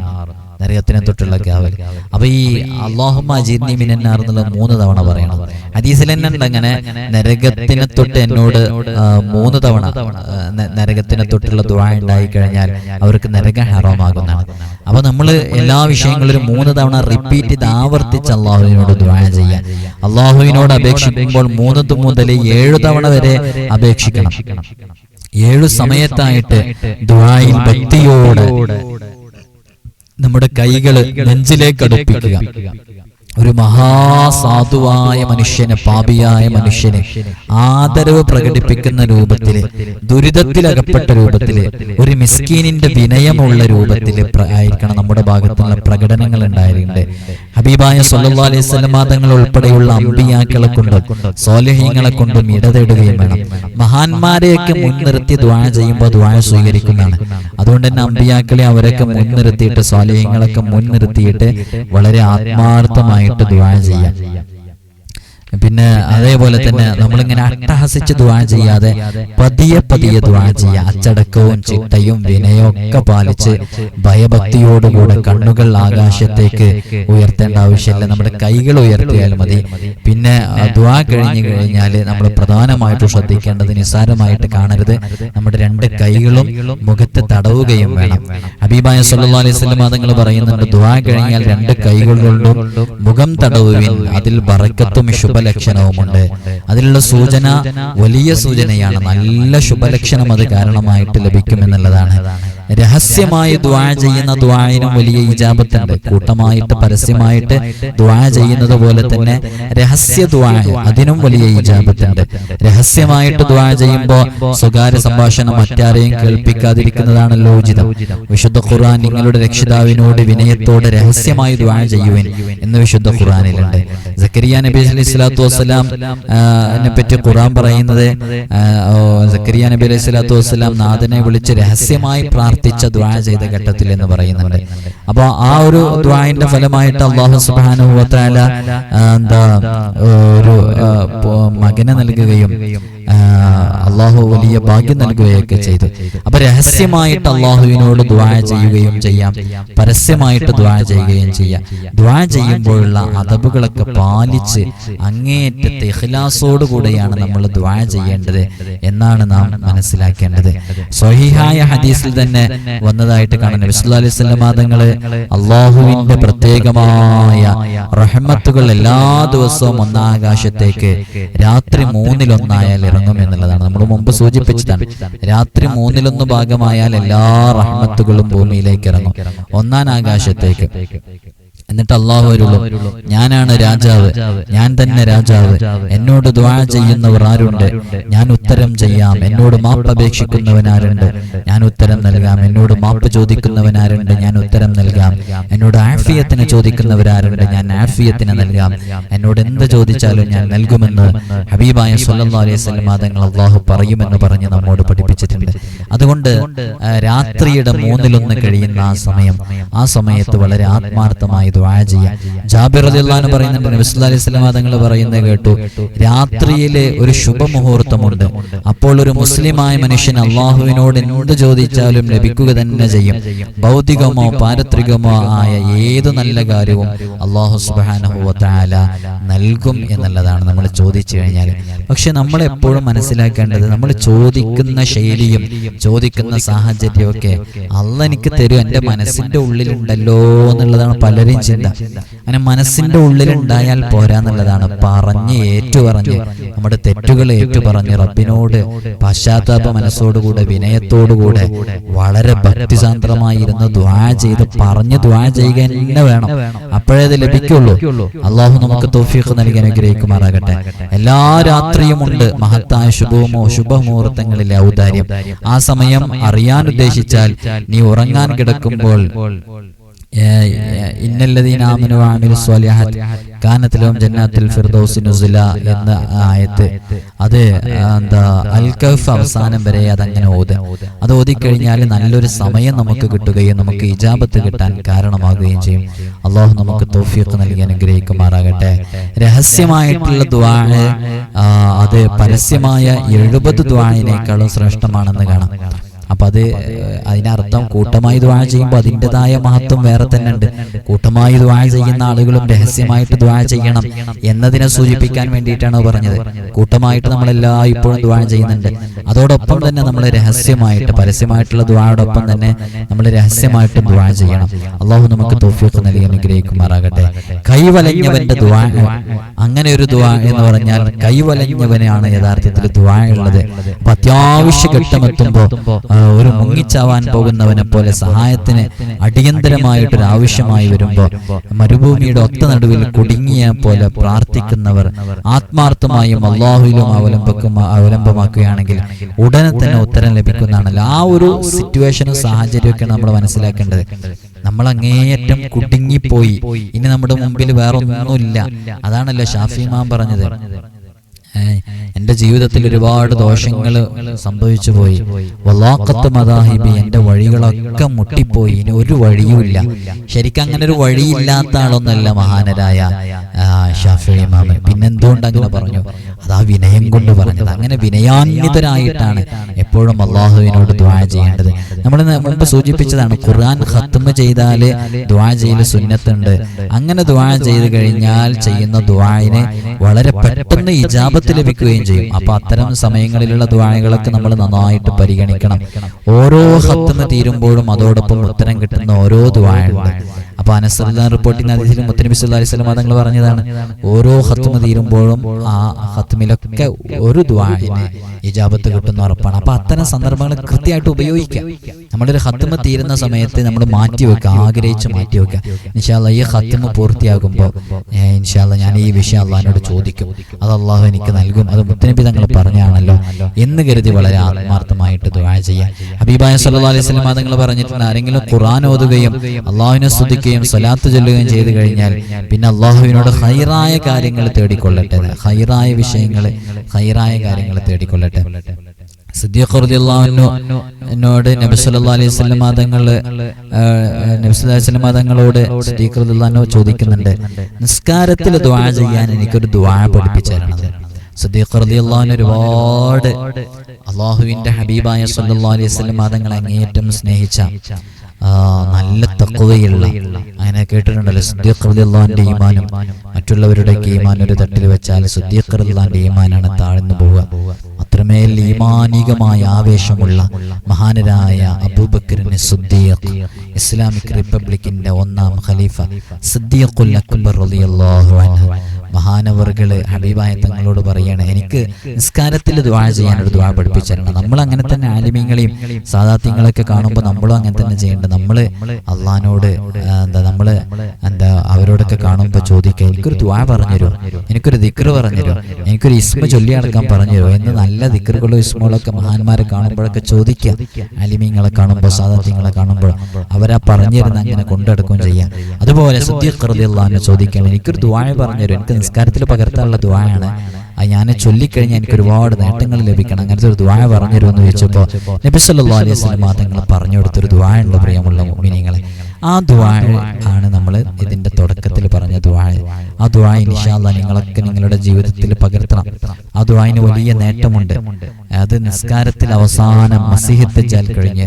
നരകത്തിനെ തൊട്ടുള്ള കാവൽ അപ്പൊ ഈ അള്ളാഹുമ ജിന്നി മിനന്നാർ എന്നുള്ള മൂന്ന് തവണ പറയണം. ഹദീസിൽ തന്നെ ഉണ്ട് അങ്ങനെ നരകത്തിനെ തൊട്ട് എന്നോട് മൂന്ന് തവണ നരകത്തിനെ തൊട്ടുള്ള ദുഴ ഉണ്ടായി കഴിഞ്ഞാൽ അവർക്ക് നരകം ഹറാമാകുന്നതാണ്. അപ്പൊ നമ്മൾ എല്ലാ വിഷയങ്ങളിലും മൂന്ന് തവണ റിപ്പീറ്റ് ചെയ്ത് ആവർത്തിച്ച് അള്ളാഹുവിനോട് ദുഴ ചെയ്യാം അള്ളാഹുവിനോട് അപേക്ഷിക്കുമ്പോൾ മൂന്ന് മുതൽ ഏഴ് തവണ വരെ അപേക്ഷിക്കണം. ഏഴു സമയത്തായിട്ട് ദുഴായി ഭക്തിയോട് നമ്മുടെ കൈകൾ നെഞ്ചിലേക്ക് അടുപ്പിക്കുക. ഒരു മഹാസാധുവായ മനുഷ്യനെ പാപിയായ മനുഷ്യനെ ആദരവ് പ്രകടിപ്പിക്കുന്ന രൂപത്തിൽ ദുരിതത്തിലകപ്പെട്ട രൂപത്തിൽ ഒരു മിസ്കീനിന്റെ വിനയമുള്ള രൂപത്തിൽ ആയിരിക്കണം നമ്മുടെ ഭാഗത്തുള്ള പ്രകടനങ്ങൾ ഉണ്ടായിട്ടുണ്ട്. ഹബീബായ സല്ലല്ലാഹു അലൈഹി സ്വലമാതങ്ങൾ തങ്ങൾ ഉൾപ്പെടെയുള്ള അമ്പിയാക്കളെ കൊണ്ടും സോലഹീങ്ങളെ കൊണ്ടും ഇടതേടുകയും വേണം. മഹാന്മാരെയൊക്കെ മുൻനിർത്തി ദ്വാഴ ചെയ്യുമ്പോൾ ദ്വാഴ സ്വീകരിക്കുന്നതാണ് അതുകൊണ്ട് തന്നെ അമ്പിയാക്കളെ അവരൊക്കെ മുൻനിർത്തിയിട്ട് സോലഹീങ്ങളൊക്കെ മുൻനിർത്തിയിട്ട് വളരെ ആത്മാർത്ഥമായിട്ട് ദ്വാഴ ചെയ്യാം. പിന്നെ അതേപോലെ തന്നെ നമ്മളിങ്ങനെ അട്ടഹസിച്ച് ദ്വാ ചെയ്യാതെ പതിയെ പതിയെ ദ്വാ ചെയ്യുക അച്ചടക്കവും ചിട്ടയും വിനയവും ഒക്കെ പാലിച്ച് ഭയഭക്തിയോടുകൂടെ കണ്ണുകൾ ആകാശത്തേക്ക് ഉയർത്തേണ്ട ആവശ്യമില്ല. നമ്മുടെ കൈകൾ ഉയർത്തിയാൽ മതി. പിന്നെ ദ്വാ കഴിഞ്ഞു കഴിഞ്ഞാൽ നമ്മൾ പ്രധാനമായിട്ടും ശ്രദ്ധിക്കേണ്ടത് നിസ്സാരമായിട്ട് കാണരുത്. നമ്മുടെ രണ്ട് കൈകളും മുഖത്ത് തടവുകയും വേണം. അബീബായ സല്ലാ അലൈഹി തങ്ങൾ പറയുന്നുണ്ട് ദ്വാ കഴിഞ്ഞാൽ രണ്ട് കൈകൾ കൊണ്ടും മുഖം തടവുവിൻ. അതിൽ ബറക്കത്തും ശുഭലക്ഷണവുമുണ്ട്. അതിലുള്ള സൂചന വലിയ സൂചനയാണ്. നല്ല ശുഭലക്ഷണം അത് കാരണമായിട്ട് ലഭിക്കുമെന്നുള്ളതാണ്. രഹസ്യമായി ദ്വാ ചെയ്യുന്ന ദ്വായിനും വലിയ ഇജാബത്തുണ്ട്. കൂട്ടമായിട്ട് പരസ്യമായിട്ട് ദ്വാ ചെയ്യുന്നത് പോലെ തന്നെ രഹസ്യ ദ്വാ അതിനും വലിയ ഇജാബത്തുണ്ട്. രഹസ്യമായിട്ട് ദ്വാ ചെയ്യുമ്പോൾ സ്വകാര്യ സംഭാഷണം മറ്റാരെയും കേൾപ്പിക്കാതിരിക്കുന്നതാണല്ലോ ഉചിതം. വിശുദ്ധ ഖുർആൻ നിങ്ങളുടെ രക്ഷിതാവിനോട് വിനയത്തോടെ രഹസ്യമായി ദ്വാ ചെയ്യുവിൻ എന്ന് വിശുദ്ധ ഖുർആാനിലുണ്ട്. സക്കരിയ നബി അലൈഹി സ്വലാത്തു വസ്സലാം പറ്റി ഖുർആൻ പറയുന്നത് സക്കരിയ നബി അലൈഹി സ്വലാത്തു വസ്സലാം നാഥനെ വിളിച്ച് രഹസ്യമായി പ്രാർത്ഥിച്ച ദ്വാ ചെയ്ത ഘട്ടത്തിൽ എന്ന് പറയുന്നുണ്ട്. അപ്പോൾ ആ ഒരു ദ്വായിന്റെ ഫലമായിട്ട് അള്ളാഹു ആ, എന്താ ഒരു മകനെ നൽകുകയും അള്ളാഹു വലിയ ഭാഗ്യം നൽകുകയൊക്കെ ചെയ്തു. അപ്പൊ രഹസ്യമായിട്ട് അള്ളാഹുവിനോട് ദ്വാ ചെയ്യുകയും ചെയ്യാം. പരസ്യമായിട്ട് ദ്വാ ചെയ്യുകയും ചെയ്യാം. ദ്വാ ചെയ്യുമ്പോഴുള്ള അതബുകളൊക്കെ പാലിച്ച് അങ്ങേയറ്റത്തെ ഇഖ്ലാസോടുകൂടെയാണ് നമ്മൾ ദ്വാ ചെയ്യേണ്ടത് എന്നാണ് നാം മനസ്സിലാക്കേണ്ടത്. സ്വഹിഹായ ഹദീസിൽ തന്നെ വന്നതായിട്ട് കാണുന്നു നബിസ്വല്ലാ അലൈഹി സ്വലമാ തങ്ങൾ അള്ളാഹുവിന്റെ പ്രത്യേകമായ റഹ്മത്തുകൾ എല്ലാ ദിവസവും ഒന്നാകാശത്തേക്ക് രാത്രി മൂന്നിലൊന്നായാൽ ഇറങ്ങും എന്നുള്ളതാണ്. നമ്മൾ മുമ്പ് സൂചിപ്പിച്ചതാണ്. രാത്രി മൂന്നിലൊന്ന് ഭാഗമായാൽ എല്ലാ റഹ്മത്തുകളും ഭൂമിയിലേക്ക് ഇറങ്ങും. ഒന്നാം ആകാശത്തേക്ക്. എന്നിട്ട് അള്ളാഹു വരുള്ളൂ. ഞാനാണ് രാജാവ്. ഞാൻ തന്നെ രാജാവ്. എന്നോട് ദ്വാ ചെയ്യുന്നവർ ആരുണ്ട്? ഞാൻ ഉത്തരം ചെയ്യാം. എന്നോട് മാപ്പ് അപേക്ഷിക്കുന്നവൻ അപേക്ഷിക്കുന്നവനാരുണ്ട് ഞാൻ ഉത്തരം നൽകാം. എന്നോട് മാപ്പ് ചോദിക്കുന്നവൻ ചോദിക്കുന്നവനാരുണ്ട് ഞാൻ ഉത്തരം നൽകാം. എന്നോട് ആഫിയത്തിന് ചോദിക്കുന്നവരാരുണ്ട് ഞാൻ ആഫിയത്തിന് നൽകാം. എന്നോട് എന്ത് ചോദിച്ചാലും ഞാൻ നൽകുമെന്ന് ഹബീബായ സല്ലല്ലാഹു അലൈഹി തങ്ങൾ അള്ളാഹു പറയുമെന്ന് പറഞ്ഞ് നമ്മോട് പഠിപ്പിച്ചിട്ടുണ്ട്. അതുകൊണ്ട് രാത്രിയുടെ മൂന്നിലൊന്ന് കഴിയുന്ന ആ സമയം ആ സമയത്ത് വളരെ ആത്മാർത്ഥമായി ദ്വാ ചെയ്യാം ജാബിർ റളിയല്ലാഹു പറയുന്നുണ്ട് നബി സല്ലല്ലാഹു അലൈഹി വസല്ലം തങ്ങൾ പറയുന്നത് കേട്ടു രാത്രിയിലെ ഒരു ശുഭമുഹൂർത്തമുണ്ട്. അപ്പോൾ ഒരു മുസ്ലിമായ മനുഷ്യൻ അള്ളാഹുവിനോട് എന്ത് ചോദിച്ചാലും ലഭിക്കുക തന്നെ ചെയ്യും. ഭൗതികമോ പാരത്രികമോ ആയ ഏത് നല്ല കാര്യവും അള്ളാഹു വതആല നൽകും എന്നുള്ളതാണ് നമ്മൾ ചോദിച്ചു കഴിഞ്ഞാൽ. പക്ഷെ നമ്മൾ എപ്പോഴും മനസ്സിലാക്കേണ്ടത് നമ്മൾ ചോദിക്കുന്ന ശൈലിയും ചോദിക്കുന്ന സാഹചര്യമൊക്കെ അല്ല എനിക്ക് തരും എന്റെ മനസ്സിന്റെ ഉള്ളിലുണ്ടല്ലോ എന്നുള്ളതാണ് പലരും ചിന്ത അങ്ങനെ മനസ്സിന്റെ ഉള്ളിലുണ്ടായാൽ പോരാന്നുള്ളതാണ് പറഞ്ഞ് ഏറ്റുപറഞ്ഞ് നമ്മുടെ തെറ്റുകൾ ഏറ്റുപറഞ്ഞ് റബ്ബിനോട് പശ്ചാത്താപ മനസ്സോടുകൂടെ വിനയത്തോടുകൂടെ വളരെ ഭക്തിസാന്ദ്രമായി ഇരുന്ന് ദ്വാ ചെയ്ത് പറഞ്ഞ് ദ്വാ ചെയ്യുക തന്നെ വേണം. അപ്പോഴേ ലഭിക്കുള്ളൂ. അള്ളാഹു നമുക്ക് തോഫീഖ് നൽകി അനുഗ്രഹിക്കുമാറാകട്ടെ. എല്ലാ രാത്രിയും ഉണ്ട് മഹത്തായ ശുഭമോ ശുഭമുഹൂർത്തങ്ങളിലെ ഔദാര്യം. ആ സമയം അറിയാൻ ഉദ്ദേശിച്ചാൽ നീ ഉറങ്ങാൻ കിടക്കുമ്പോൾ ഇന്നല്ലദീന ആമനു വഅമിലു സ്വാലിഹാത്ത് കാനത്ത് ഫിർദൗസി നുസുല എന്ന ആയത്ത്. അത് എന്താ അൽ കഹ്ഫ് അവസാനം വരെ അതങ്ങനെ ഓത് അത് ഓതിക്കഴിഞ്ഞാൽ നല്ലൊരു സമയം നമുക്ക് കിട്ടുകയും നമുക്ക് ഇജാബത്ത് കിട്ടാൻ കാരണമാകുകയും ചെയ്യും. അള്ളാഹു നമുക്ക് തോഫിയൊക്കെ നൽകി അനുഗ്രഹിക്കുമാറാകട്ടെ. രഹസ്യമായിട്ടുള്ള ദ്വാ അത് പരസ്യമായ എഴുപത് ദ്വായിനേക്കാളും ശ്രേഷ്ഠമാണെന്ന് കാണാം. അപ്പൊ അത് അതിനർത്ഥം കൂട്ടമായി ദ്വാഴ ചെയ്യുമ്പോൾ അതിന്റെതായ മഹത്വം വേറെ തന്നെ ഉണ്ട് കൂട്ടമായി ദ്വാഴ ചെയ്യുന്ന ആളുകളും രഹസ്യമായിട്ട് ദ്വാഴ ചെയ്യണം എന്നതിനെ സൂചിപ്പിക്കാൻ വേണ്ടിയിട്ടാണ് പറഞ്ഞത്. കൂട്ടമായിട്ട് നമ്മളെല്ലാ ഇപ്പോഴും ദ്വാഴ ചെയ്യുന്നുണ്ട്. അതോടൊപ്പം തന്നെ നമ്മൾ രഹസ്യമായിട്ട് പരസ്യമായിട്ടുള്ള ദ്വാഴോടൊപ്പം തന്നെ നമ്മൾ രഹസ്യമായിട്ട് ദ്വാഴ ചെയ്യണം. അള്ളാഹു നമുക്ക് തോഫിയൊക്കെ നൽകി അനുഗ്രഹിക്കുമാറാകട്ടെ കൈവലഞ്ഞവന്റെ ദ്വാ അങ്ങനെ ഒരു ദ്വാ എന്ന് പറഞ്ഞാൽ കൈവലഞ്ഞവനാണ് യഥാർത്ഥത്തിൽ ദ്വാ ഉള്ളത് അപ്പൊ അത്യാവശ്യ ഘട്ടമെത്തുമ്പോൾ ഒരു മുങ്ങിച്ചാവാൻ പോകുന്നവനെ പോലെ സഹായത്തിന് അടിയന്തരമായിട്ടൊരു ആവശ്യമായി വരുമ്പോൾ മരുഭൂമിയുടെ ഒത്ത നടുവിൽ കുടുങ്ങിയ പോലെ പ്രാർത്ഥിക്കുന്നവർ ആത്മാർത്ഥമായും അള്ളാഹുലും അവലംബക്കും അവലംബമാക്കുകയാണെങ്കിൽ ഉടനെ തന്നെ ഉത്തരം ലഭിക്കുന്നതാണല്ലോ. ആ ഒരു സിറ്റുവേഷനും സാഹചര്യമൊക്കെ നമ്മൾ മനസ്സിലാക്കേണ്ടത് നമ്മൾ അങ്ങേയറ്റം കുടുങ്ങിപ്പോയി. ഇനി നമ്മുടെ മുമ്പിൽ വേറെ ഒന്നുമില്ല അതാണല്ലോ ഷാഫിമാൻ പറഞ്ഞത്. എന്റെ ജീവിതത്തിൽ ഒരുപാട് ദോഷങ്ങൾ സംഭവിച്ചു പോയി. വല്ലാക്കത്ത് മദാഹിബി എന്റെ വഴികളൊക്കെ മുട്ടിപ്പോയി. ഇനി ഒരു വഴിയുമില്ല ശരിക്കും അങ്ങനെ ഒരു വഴിയില്ലാത്ത ആളൊന്നല്ല മഹാനരായ ഷാഫി ഇമാമൻ. പിന്നെന്തുകൊണ്ട് അങ്ങനെ പറഞ്ഞു? അതാ വിനയം കൊണ്ട് പറഞ്ഞത്. അങ്ങനെ വിനയാന്വിതരായിട്ടാണ് എപ്പോഴും അള്ളാഹുവിനോട് ദ്വാ ചെയ്യേണ്ടത്. നമ്മൾ മുമ്പ് സൂചിപ്പിച്ചതാണ് ഖുർആൻ ഹത്തുമ ചെയ്താൽ ദ്വാ ചെയ്യൽ സുന്നത്തുണ്ട്. അങ്ങനെ ദ്വാ ചെയ്ത് കഴിഞ്ഞാൽ ചെയ്യുന്ന ദ്വായിന് വളരെ പെട്ടെന്ന് ഇജാബത്ത് ലഭിക്കുകയും ചെയ്യും. അപ്പൊ അത്തരം സമയങ്ങളിലുള്ള ദ്വായകളൊക്കെ നമ്മൾ നന്നായിട്ട് പരിഗണിക്കണം. ഓരോ ഹത്തുമ തീരുമ്പോഴും അതോടൊപ്പം ഉത്തരം കിട്ടുന്ന ഓരോ ദ്വായുണ്ട്. അപ്പൊ അനസറുല്ലാ റിപ്പോർട്ടിന് അതിഥിയിൽ മുത്തനബി സല്ലല്ലാഹു അലൈഹി വസല്ലം തങ്ങൾ പറഞ്ഞതാണ്. ഓരോ ഹത്തുമ തീരുമ്പോഴും ആ ഹത്തുമിലൊക്കെ ഒരു ദ്വായിന് ഇജാബത്ത് കിട്ടുന്ന ഉറപ്പാണ്. അപ്പൊ അത്തരം സന്ദർഭങ്ങൾ കൃത്യമായിട്ട് ഉപയോഗിക്കാം. നമ്മളൊരു ഹത്തുമ തീരുന്ന സമയത്ത് നമ്മൾ മാറ്റി വെക്കുക ആഗ്രഹിച്ച് മാറ്റി വെക്കുക. ഇൻഷാല്ല ഈ ഹത്തുമ പൂർത്തിയാകുമ്പോൾ ഇൻഷാല്ല ഞാൻ ഈ വിഷയം അള്ളഹാനോട് ചോദിക്കും. അത് അള്ളാഹു എനിക്ക് നൽകും. അത് മുത്തനബി തങ്ങൾ പറഞ്ഞാണല്ലോ എന്ന് കരുതി വളരെ ആത്മാർത്ഥമായിട്ട് ചെയ്യാം. ഹബീബായ സല്ലാ അലൈഹി വസല്ലം തങ്ങൾ പറഞ്ഞിട്ടുണ്ട് ആരെങ്കിലും ഖുറാൻ ഓതുകയും അള്ളാഹുവിനെ സ്തുതിക്കുകയും സ്വലാത്ത് ചൊല്ലുകയും ചെയ്തു കഴിഞ്ഞാൽ പിന്നെ അള്ളാഹുവിനോട് ഹൈറായ കാര്യങ്ങൾ തേടിക്കൊള്ളട്ടെ ഹൈറായ വിഷയങ്ങൾ ഹൈറായ കാര്യങ്ങൾ തേടിക്കൊള്ളട്ടെ. സിദ്ദീഖ് റളിയല്ലാഹു അൻഹുവിനോട് നബി സല്ലല്ലാഹു അലൈഹി വസല്ലം തങ്ങൾ നബി മതങ്ങളോട് സിദ്ദീഖ് ചോദിക്കുന്നുണ്ട് നിസ്കാരത്തിൽ ദുആ ചെയ്യാൻ എനിക്കൊരു ദുആ പഠിപ്പിച്ചു തരണം? സിദ്ദീഖ് റളിയല്ലാഹു ഒരുപാട് അള്ളാഹുവിന്റെ ഹബീബായ സല്ലല്ലാഹു അലൈഹി വസല്ലം തങ്ങളെ അങ്ങേയറ്റം സ്നേഹിച്ച നല്ല തക്കവയുള്ള അങ്ങനെ കേട്ടിട്ടുണ്ടല്ലോ സുദ്ദീഖ് റളിയല്ലാഹുവിന്റെ ഈമാനും മറ്റുള്ളവരുടെ ഈമാൻ ഒരു തട്ടിൽ വെച്ചാൽ സുദ്ദീഖ് റളിയല്ലാഹുവിന്റെ ഈമാനാണ് താഴ്ന്നു പോവുക. അത്രമേൽ ഈമാനികമായ ആവേശമുള്ള മഹാനരായ അബൂബക്കറിന് സുദ്ദീഖ് ഇസ്ലാമിക് റിപ്പബ്ലിക്കിന്റെ ഒന്നാം ഖലീഫ സിദ്ദീഖുൽ അക്ബർ റളിയല്ലാഹു അൻഹു. മഹാനവറുകൾ ഹബീബായ തങ്ങളോട് പറയാണ് എനിക്ക് നിസ്കാരത്തിൽ ദ്വാ ചെയ്യാനൊരു ദ്വാ പഠിപ്പിച്ചിരണം നമ്മൾ അങ്ങനെ തന്നെ ആലിമീങ്ങളെയും സാധാത്യങ്ങളൊക്കെ കാണുമ്പോൾ നമ്മളും അങ്ങനെ തന്നെ ചെയ്യേണ്ടത്. നമ്മൾ അള്ളഹാനോട് എന്താ നമ്മൾ എന്താ അവരോടൊക്കെ കാണുമ്പോൾ ചോദിക്കുക എനിക്കൊരു ദ്വാ പറഞ്ഞുതരോ. എനിക്കൊരു ദിക്ർ പറഞ്ഞുതരോ. എനിക്കൊരു ഇസ്മ ചൊല്ലി അടക്കാൻ പറഞ്ഞുതരോ. എന്ന് നല്ല ദിക്റുകളും ഇസ്മകളൊക്കെ മഹാന്മാരെ കാണുമ്പോഴൊക്കെ ചോദിക്കുക. ആലിമീങ്ങളെ കാണുമ്പോൾ സാധാത്യങ്ങളെ കാണുമ്പോൾ അവരാ പറഞ്ഞിരുന്ന അങ്ങനെ കൊണ്ടെടുക്കുകയും ചെയ്യാം. അതുപോലെ സുദ്ദീഖ്റിയാന്ന് ചോദിക്കണം എനിക്കൊരു ദ്വായ പറഞ്ഞുതരും. എനിക്ക് നിസ്കാരത്തിൽ പകർത്താനുള്ള ദ്വായാണ് ഞാൻ ചൊല്ലിക്കഴിഞ്ഞാൽ എനിക്ക് ഒരുപാട് നേട്ടങ്ങൾ ലഭിക്കണം. അങ്ങനത്തെ ഒരു ദ്വായ പറഞ്ഞുതരുമെന്ന് ചോദിച്ചപ്പോൾ നബി സല്ലല്ലാഹു അലൈഹി വസല്ലം തങ്ങൾ പറഞ്ഞു കൊടുത്തൊരു ദ്വായ ഉണ്ട് പ്രിയമുള്ള മുഅ്മിനീങ്ങളെ. ആ ദ്വായ ആണ് നമ്മൾ ഇതിന്റെ തുടക്കത്തിൽ പറഞ്ഞ ദ്വായ ആ ദ്വായ ഇൻഷാല്ല നിങ്ങളൊക്കെ നിങ്ങളുടെ ജീവിതത്തിൽ പകർത്തണം. ആ ദ്വായിന് വലിയ നേട്ടമുണ്ട്. അത് നിസ്കാരത്തിൽ അവസാനം മസിഹിത്തജാൽ കഴിഞ്ഞ്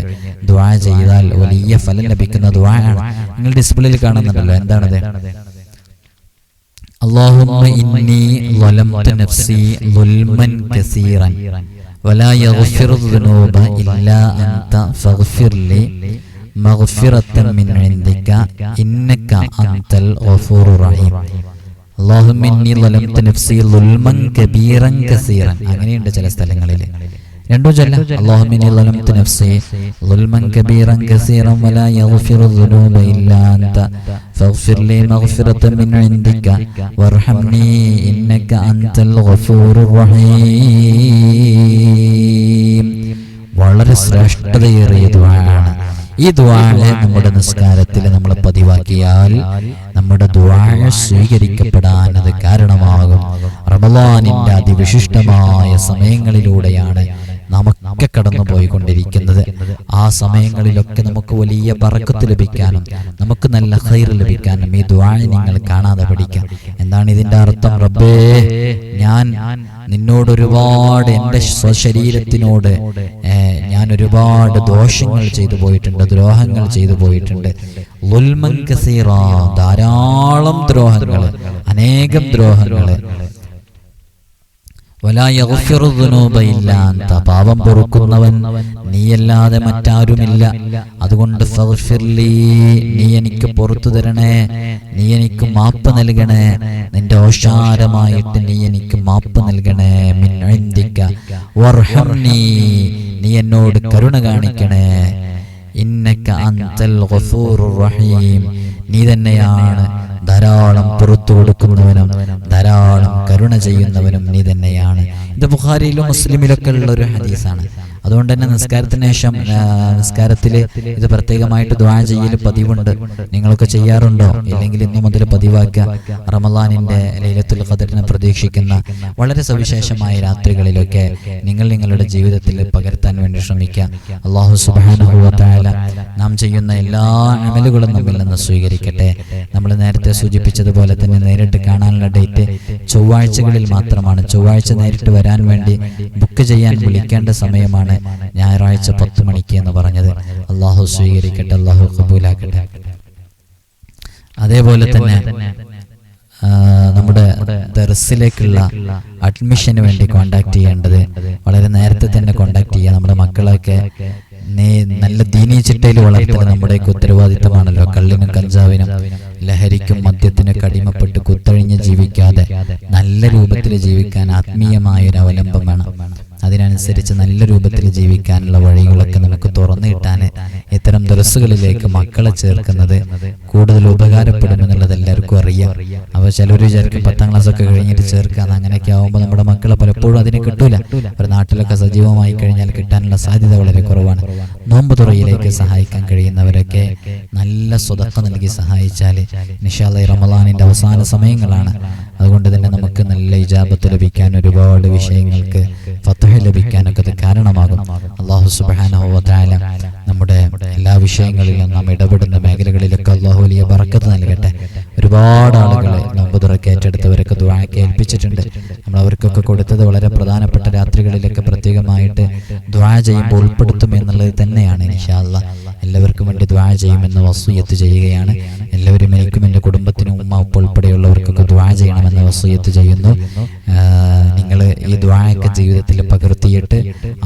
ദ്വായ ചെയ്താൽ വലിയ ഫലം ലഭിക്കുന്ന ദ്വായാണ് നിങ്ങൾ ഡിസ്പ്ലേയിൽ കാണുന്നുണ്ടല്ലോ എന്താണത്? اللهم إني ظلمت نفسي ظلما كثيرا ولا يغفر الذنوب إلا أنت فاغفر لي مغفرة من عندك إنك أنت الغفور الرحيم اللهم إني ظلمت نفسي ظلما كبيرا كثيرا അങ്ങനെയുണ്ട് ചില സ്ഥലങ്ങളിൽ രണ്ടു ചൊല്ല അല്ലാഹുമിനി ളലംതു നഫ്സി ളുൽമൻ കബീറൻ കസീറൻ വലാ യഗ്ഫിറു ദുനൂബ ഇല്ലാ അൻത. ഫഗ്ഫിർ ലീ മഗ്ഫിറതൻ മിൻ ഇൻദിക വർഹംനി ഇന്നക അൻതൽ ഗഫൂറുർ റഹീം. വളരെ ശ്രേഷ്ഠതയേറിയ ദുആയാണ്. ഈ ദുആയെ നമ്മുടെ നിസ്കാരത്തിൽ നമ്മൾ പതിവാക്കിയാൽ നമ്മുടെ ദ്വാഴ സ്വീകരിക്കപ്പെടാനത് കാരണമാകും. റമളാനിന്റെ അതിവിശിഷ്ടമായ സമയങ്ങളിലൂടെയാണ് നമുക്ക് കടന്നു പോയിക്കൊണ്ടിരിക്കുന്നത് ആ സമയങ്ങളിലൊക്കെ നമുക്ക് വലിയ പറക്കത്ത് ലഭിക്കാനും നമുക്ക് നല്ല ഹൈർ ലഭിക്കാനും ഈ ദുആ നിങ്ങൾ കാണാതെ പഠിക്കാം. എന്താണ് ഇതിന്റെ അർത്ഥം? റബ്ബേ ഞാൻ നിന്നോട് ഒരുപാട് എന്റെ സ്വശരീരത്തിനോട് ഞാൻ ഒരുപാട് ദോഷങ്ങൾ ചെയ്തു പോയിട്ടുണ്ട് ദ്രോഹങ്ങൾ ചെയ്തു പോയിട്ടുണ്ട്. ധാരാളം ദ്രോഹങ്ങൾ അനേകം ദ്രോഹങ്ങൾ വലാ യഗ്ഫിറു ദുനൂബ ഇല്ലാ അന്ത. പാപം പൊറുക്കുന്നവൻ നീയല്ലാതെ മറ്റാരുമില്ല. അതുകൊണ്ട് നീ എനിക്ക് പുറത്തു തരണേ നീ എനിക്ക് മാപ്പ് നൽകണേ. നിന്റെ ഓഷാരമായിട്ട് നീ എനിക്ക് മാപ്പ് നൽകണേ. നീ എന്നോട് കരുണ കാണിക്കണേ. ഇന്നക്ക അന്തൽ റഹീം നീ തന്നെയാണ് ധാരാളം പുറത്തു കൊടുക്കുന്നവനും ധാരാളം കരുണ ചെയ്യുന്നവനും നീ തന്നെയാണ്. ഇത് ബുഖാരിയിലും മുസ്ലിമിലൊക്കെ ഉള്ള ഒരു ഹദീസാണ്. അതുകൊണ്ട് തന്നെ നിസ്കാരത്തിന് ശേഷം നിസ്കാരത്തിൽ ഇത് പ്രത്യേകമായിട്ട് ദ്വാ ചെയ്യൽ പതിവുണ്ട്. നിങ്ങളൊക്കെ ചെയ്യാറുണ്ടോ? ഇല്ലെങ്കിൽ ഇന്നു മുതൽ പതിവാക്കുക റമലാനിന്റെ ലൈലത്തുൽ ഖദറിനെ പ്രതീക്ഷിക്കുന്ന വളരെ സവിശേഷമായ രാത്രികളിലൊക്കെ നിങ്ങൾ നിങ്ങളുടെ ജീവിതത്തിൽ പകർത്താൻ വേണ്ടി ശ്രമിക്കുക അള്ളാഹു തആല നാം ചെയ്യുന്ന എല്ലാ അമലുകളും നമ്മിൽ നിന്ന് സ്വീകരിക്കട്ടെ. നമ്മൾ നേരത്തെ സൂചിപ്പിച്ചതുപോലെ തന്നെ നേരിട്ട് കാണാനുള്ള ഡേറ്റ് ചൊവ്വാഴ്ചകളിൽ മാത്രമാണ്. ചൊവ്വാഴ്ച നേരിട്ട് വരാൻ വേണ്ടി ബുക്ക് ചെയ്യാൻ വിളിക്കേണ്ട സമയമാണ്. ഞായറാഴ്ച പത്ത് മണിക്ക് എന്ന് പറഞ്ഞത്. അള്ളാഹു സ്വീകരിക്കട്ടെ അള്ളാഹു കബൂലാക്കട്ടെ. അതേപോലെ തന്നെ നമ്മുടെ ദർസിലേക്കുള്ള അഡ്മിഷന് വേണ്ടി കോണ്ടാക്ട് ചെയ്യേണ്ടത് വളരെ നേരത്തെ തന്നെ കോണ്ടാക്ട് ചെയ്യുക. നമ്മുടെ മക്കളൊക്കെ നീ നല്ല ദീനീ ചിട്ടയിൽ വളർത്തുന്നത് നമ്മുടെയൊക്കെ ഉത്തരവാദിത്തമാണല്ലോ. കള്ളിനും കഞ്ചാവിനും ലഹരിക്കും മദ്യത്തിനൊക്കെ കടിമപ്പെട്ട് കുത്തഴിഞ്ഞ് ജീവിക്കാതെ നല്ല രൂപത്തിൽ ജീവിക്കാൻ ആത്മീയമായ ഒരു അവലംബം വേണം. അതിനനുസരിച്ച് നല്ല രൂപത്തിൽ ജീവിക്കാനുള്ള വഴികളൊക്കെ നമുക്ക് തുറന്നു കിട്ടാൻ ഇത്തരം ദുരസുകളിലേക്ക് മക്കളെ ചേർക്കുന്നത് കൂടുതൽ ഉപകാരപ്പെടുമെന്നുള്ളത് എല്ലാവർക്കും അറിയാം. അപ്പോൾ ചിലർ വിചാരിക്കും പത്താം ക്ലാസ് ഒക്കെ കഴിഞ്ഞിട്ട് ചേർക്കുക. അങ്ങനെയൊക്കെ ആകുമ്പോൾ നമ്മുടെ മക്കളെ പലപ്പോഴും അതിന് കിട്ടൂല. ഒരു നാട്ടിലൊക്കെ സജീവമായി കഴിഞ്ഞാൽ കിട്ടാനുള്ള സാധ്യത വളരെ കുറവാണ്. നോമ്പ് തുറയിലേക്ക് സഹായിക്കാൻ കഴിയുന്നവരൊക്കെ നല്ല സ്വതക്ക നൽകി സഹായിച്ചാൽ നിഷാദ് റമലാനിന്റെ അവസാന സമയങ്ങളാണ്. അതുകൊണ്ട് തന്നെ നമുക്ക് നല്ല ഇജാബത്ത് ലഭിക്കാൻ ഒരുപാട് വിഷയങ്ങൾക്ക് ഫത്തഹ ലഭിക്കാനൊക്കെ അത് കാരണമാകും. അള്ളാഹു സുബാന നമ്മുടെ എല്ലാ വിഷയങ്ങളിലും നാം ഇടപെടുന്ന മേഖലകളിലൊക്കെ അള്ളാഹു വലിയ ബറക്കത്ത് നൽകട്ടെ. ഒരുപാട് ആളുകളെ നോമ്പ് തുറക്കെ ഏറ്റെടുത്തവരൊക്കെ ദ്വാക്ക് ഏൽപ്പിച്ചിട്ടുണ്ട്. നമ്മൾ അവർക്കൊക്കെ കൊടുത്തത് വളരെ പ്രധാനപ്പെട്ട രാത്രികളിലൊക്കെ പ്രത്യേകമായിട്ട് ദ്വാ ചെയ്യുമ്പോൾ ഉൾപ്പെടുത്തും എന്നുള്ളത് തന്നെയാണ് ഇൻഷാല്ല എല്ലാവർക്കും വേണ്ടി ദ്വാ ചെയ്യുമെന്ന് വസൂയത്ത് ചെയ്യുകയാണ്. എല്ലാവരും എനിക്കും എന്റെ കുടുംബത്തിനും ഉമ്മ ഉപ്പ ഉൾപ്പെടെയുള്ളവർക്കൊക്കെ ദ്വാ ചെയ്യണമെന്ന് വസൂയത്ത് ചെയ്യുന്നു. നിങ്ങൾ ഈ ദ്വായൊക്കെ ജീവിതത്തിൽ പകർത്തിയിട്ട്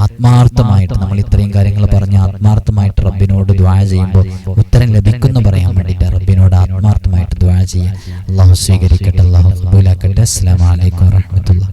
ആത്മാർത്ഥമായിട്ട് നമ്മൾ ഇത്രയും കാര്യങ്ങൾ പറഞ്ഞ് ആത്മാർത്ഥമായിട്ട് റബ്ബിനോട് ദ്വാ ചെയ്യുമ്പോൾ ഉത്തരം ലഭിക്കുന്നു പറയാൻ വേണ്ടിയിട്ട് റബ്ബിനോട് ആത്മാർത്ഥമായിട്ട് ദ്വാ ചെയ്യാം അള്ളാഹു സ്വീകരിക്കട്ടെ അള്ളാഹു കബൂലാക്കട്ടെ. അസ്സാം വലൈക്കും വാഹമത്തുള്ള